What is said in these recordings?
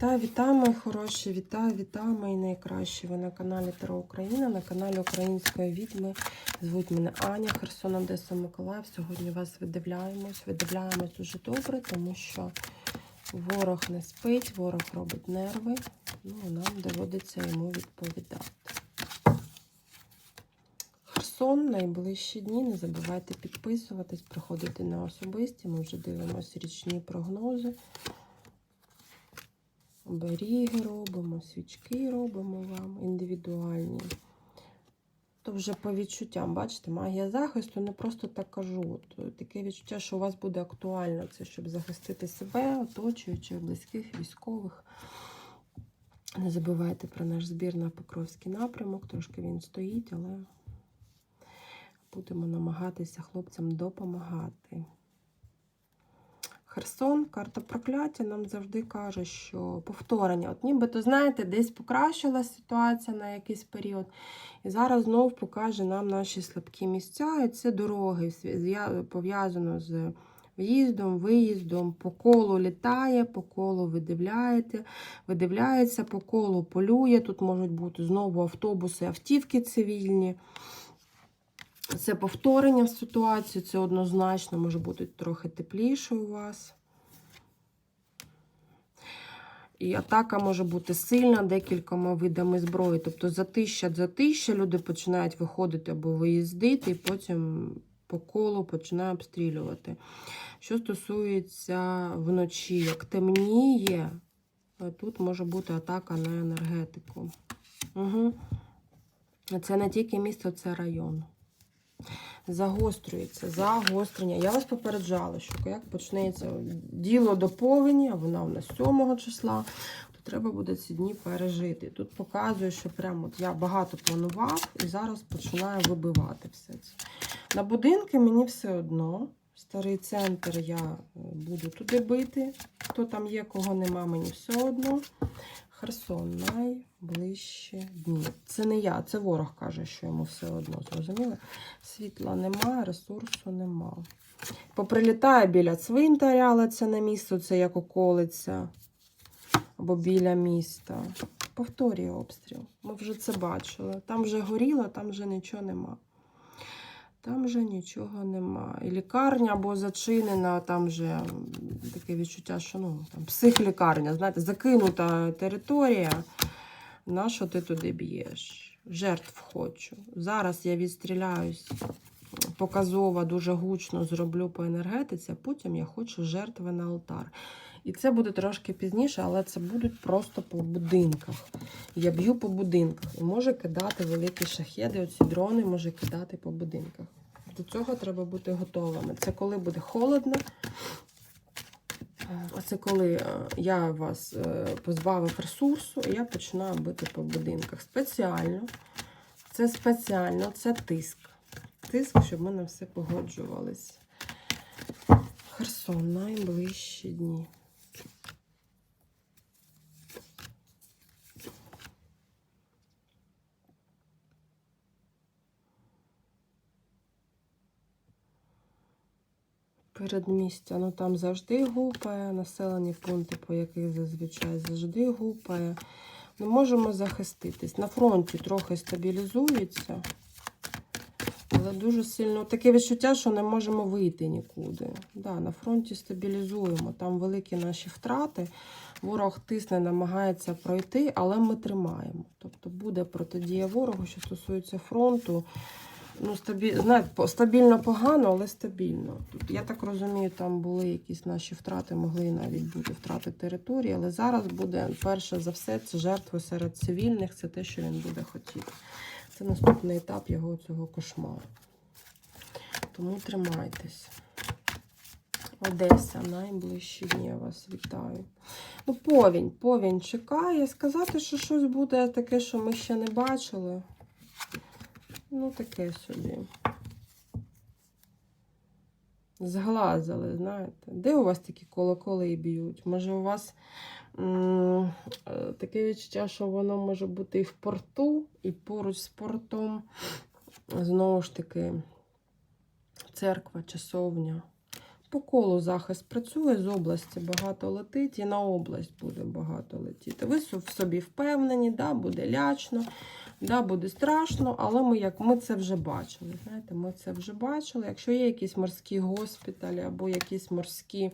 Вітаю, вітаю, мої хороші, вітаю, вітаю, мої найкращі. Ви на каналі Таро Україна, на каналі Української відьми. Звуть мене Аня, Херсон, Одеса, Миколаїв. Сьогодні вас видивляємось. Видивляємось дуже добре, тому що ворог не спить, ворог робить нерви. Ну, нам доводиться йому відповідати. Херсон, найближчі дні. Не забувайте підписуватись, приходити на особисті. Ми вже дивимося річні прогнози. Оберіги робимо, свічки робимо вам індивідуальні. То вже по відчуттям, бачите, магія захисту не просто так кажу. От, е, таке відчуття, що у вас буде актуально це, щоб захистити себе, оточуючих, близьких, військових. Не забувайте про наш збір на Покровський напрямок. Трошки він стоїть, але будемо намагатися хлопцям допомагати. Херсон, карта прокляття нам завжди каже, що повторення. От нібито, знаєте, десь покращилась ситуація на якийсь період. І зараз знов покаже нам наші слабкі місця. І це дороги пов'язано з в'їздом, виїздом, по колу літає, по колу видивляєте, видивляється, по колу полює. Тут можуть бути знову автобуси, автівки цивільні. Це повторення в ситуації, це однозначно може бути трохи тепліше у вас. І атака може бути сильна декількома видами зброї. Тобто затища затища люди починають виходити або виїздити, і потім по колу починає обстрілювати. Що стосується вночі, як темніє, тут може бути атака на енергетику. Угу. Це не тільки місто, це район загострюється, загострення. Я вас попереджала, що як почнеться діло до повені, а вона у нас 7 числа, то треба буде ці дні пережити. Тут показує, що прямо от я багато планував і зараз починаю вибивати все це. На будинки мені все одно. Старий центр я е, буду туди бити. Хто там є, кого нема, мені все одно. Херсон найближчі дні. Це не я, це ворог каже, що йому все одно. Зрозуміли? Світла немає, ресурсу нема. Поприлітає біля цвинтаря, але це не місто, це як околиця. Або біля міста. Повторює обстріл. Ми вже це бачили. Там вже горіло, там вже нічого нема. Там вже нічого нема. І лікарня або зачинена, там вже таке відчуття, що ну, там психлікарня, знаєте, закинута територія. На що ти туди б'єш? Жертв хочу. Зараз я відстріляюсь показово, дуже гучно зроблю по енергетиці, а потім я хочу жертви на алтар. І це буде трошки пізніше, але це будуть просто по будинках. Я б'ю по будинках і може кидати великі шахеди, оці дрони може кидати по будинках. До цього треба бути готовими. Це коли буде холодно. А це коли е, я вас е, позбавив ресурсу, і я починаю бити по будинках. Спеціально. Це спеціально, це тиск. Тиск, щоб ми на все погоджувались. Херсон, найближчі дні. Передмістя, ну там завжди гупає, населені пункти, по яких зазвичай завжди гупає. Ми можемо захиститись. На фронті трохи стабілізується, але дуже сильно таке відчуття, що не можемо вийти нікуди. Да, на фронті стабілізуємо. Там великі наші втрати. Ворог тисне, намагається пройти, але ми тримаємо. Тобто буде протидія ворогу, що стосується фронту. Ну, стабіль... знаєте, стабільно погано, але стабільно. Тут, я так розумію, там були якісь наші втрати, могли навіть бути втрати території, але зараз буде перше за все це жертви серед цивільних, це те, що він буде хотіти. Це наступний етап його цього кошмару. Тому тримайтесь. Одеса, найближчі дні я вас вітаю. Ну, повінь, повінь чекає. Сказати, що щось буде таке, що ми ще не бачили. Ну, таке собі. Зглазили, знаєте. Де у вас такі колоколи б'ють? Може, у вас е, таке відчуття, що воно може бути і в порту, і поруч з портом. Знову ж таки, церква, часовня. По колу захист працює, з області багато летить, і на область буде багато летіти. Ви собі впевнені, да, буде лячно, да, буде страшно, але ми, як, ми це вже бачили. Знаєте, Ми це вже бачили. Якщо є якісь морські госпіталі, або якісь морські,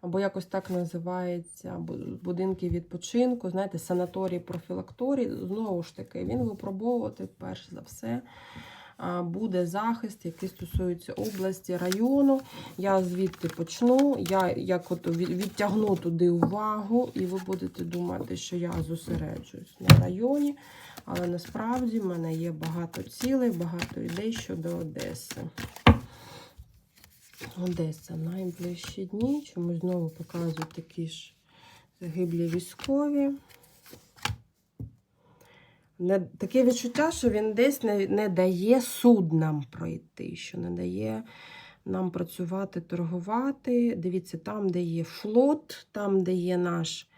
або якось так називається, будинки відпочинку, знаєте, санаторії, профілакторії, знову ж таки, він випробовувати перш за все буде захист, який стосується області, району. Я звідти почну, я як от відтягну туди увагу, і ви будете думати, що я зосереджуюсь на районі. Але насправді в мене є багато цілей, багато ідей щодо Одеси. Одеса найближчі дні. Чомусь знову показують такі ж загиблі військові. Не, таке відчуття, що він десь не, не дає суд нам пройти, що не дає нам працювати, торгувати. Дивіться, там, де є флот, там, де є наш,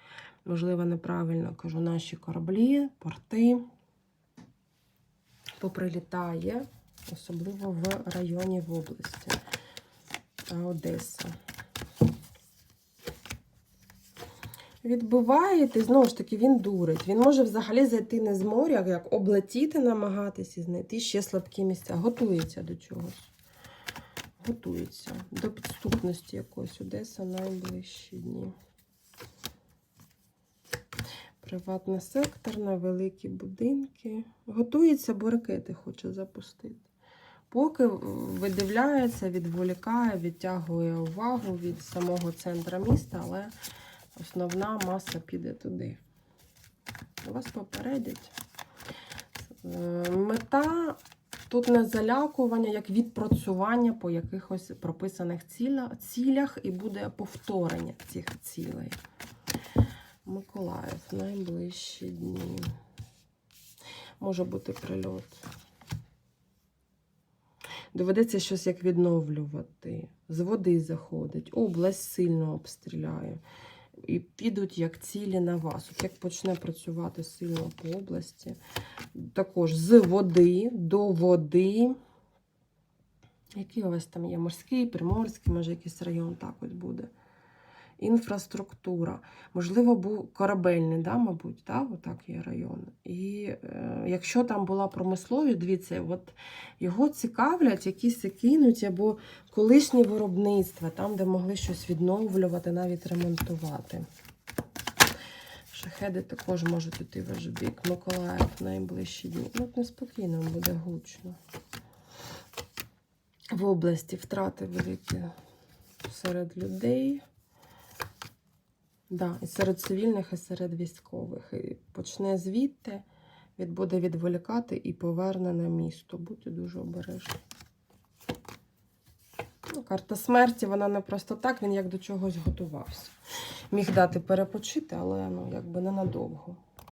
можливо, неправильно кажу, наші кораблі, порти, поприлітає, особливо в районі в області Одеса. Відбиваєте, знову ж таки, він дурить. Він може взагалі зайти не з моря, як облетіти, намагатися знайти ще слабкі місця. Готується до чогось. Готується до підступності якоїсь. Одеса найближчі дні. Приватний сектор на великі будинки. Готується, бо ракети хоче запустити. Поки видивляється, відволікає, відтягує увагу від самого центра міста, але основна маса піде туди. Вас попередять. Е, Мета тут не залякування, як відпрацювання по якихось прописаних цілях, і буде повторення цих цілей. Миколаїв, найближчі дні. Може бути прильот. Доведеться щось як відновлювати. З води заходить, область сильно обстріляє. І підуть як цілі на вас. От як почне працювати сильно по області, також з води до води. Який у вас там є? Морський, приморський, може якийсь район так от буде. Інфраструктура. Можливо, був корабельний, да, мабуть, да, отак є район. І е, якщо там була промисловість, дивіться, от його цікавлять якісь кинуті або колишні виробництва, там, де могли щось відновлювати, навіть ремонтувати. Шахеди також можуть іти в ваш бік. Миколаїв найближчі дні. Ну, неспокійно буде гучно. В області втрати великі серед людей. Да, і серед цивільних, і серед військових. І почне звідти, він буде відволікати і поверне на місто. Будьте дуже обережні. Ну, карта смерті, вона не просто так, він як до чогось готувався. Міг дати перепочити, але ну, якби ненадовго.